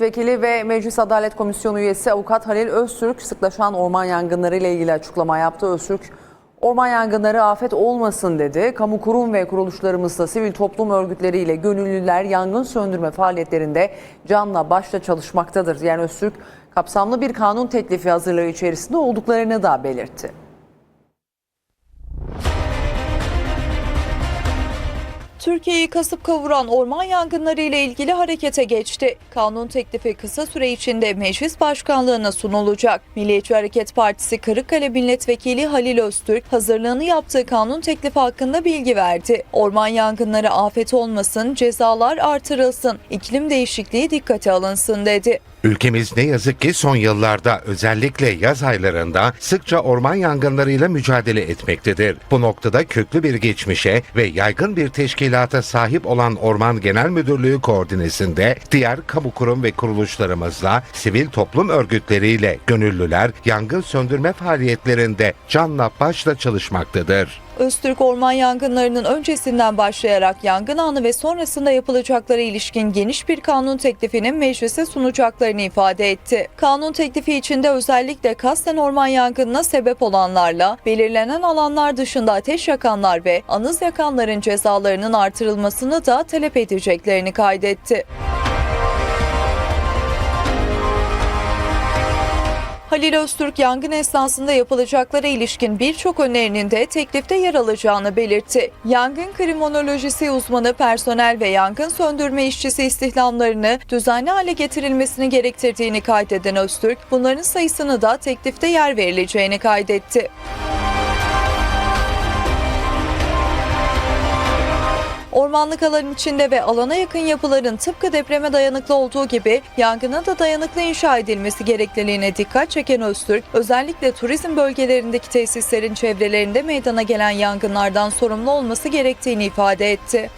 Vekili ve Meclis Adalet Komisyonu üyesi avukat Halil Öztürk sıklaşan orman yangınları ile ilgili açıklama yaptı. Öztürk, orman yangınları afet olmasın dedi. Kamu kurum ve kuruluşlarımızda sivil toplum örgütleriyle gönüllüler yangın söndürme faaliyetlerinde canla başla çalışmaktadır. Yani Öztürk kapsamlı bir kanun teklifi hazırlığı içerisinde olduklarını da belirtti. Türkiye'yi kasıp kavuran orman yangınları ile ilgili harekete geçti. Kanun teklifi kısa süre içinde meclis başkanlığına sunulacak. Milliyetçi Hareket Partisi Kırıkkale Milletvekili Halil Öztürk hazırlığını yaptığı kanun teklifi hakkında bilgi verdi. Orman yangınları afet olmasın, cezalar artırılsın, iklim değişikliği dikkate alınsın dedi. Ülkemiz ne yazık ki son yıllarda özellikle yaz aylarında sıkça orman yangınlarıyla mücadele etmektedir. Bu noktada köklü bir geçmişe ve yaygın bir teşkilata sahip olan Orman Genel Müdürlüğü koordinesinde diğer kamu kurum ve kuruluşlarımızla sivil toplum örgütleriyle gönüllüler yangın söndürme faaliyetlerinde canla başla çalışmaktadır. Öztürk orman yangınlarının öncesinden başlayarak yangın anı ve sonrasında yapılacaklara ilişkin geniş bir kanun teklifinin meclise sunacaklarını ifade etti. Kanun teklifi içinde özellikle kasten orman yangınına sebep olanlarla belirlenen alanlar dışında ateş yakanlar ve anız yakanların cezalarının artırılmasını da talep edeceklerini kaydetti. Halil Öztürk yangın esnasında yapılacaklara ilişkin birçok önerinin de teklifte yer alacağını belirtti. Yangın kriminolojisi uzmanı personel ve yangın söndürme işçisi istihdamlarını düzenli hale getirilmesini gerektirdiğini kaydeden Öztürk, bunların sayısını da teklifte yer verileceğini kaydetti. Ormanlık alanın içinde ve alana yakın yapıların tıpkı depreme dayanıklı olduğu gibi yangına da dayanıklı inşa edilmesi gerekliliğine dikkat çeken Öztürk, özellikle turizm bölgelerindeki tesislerin çevrelerinde meydana gelen yangınlardan sorumlu olması gerektiğini ifade etti.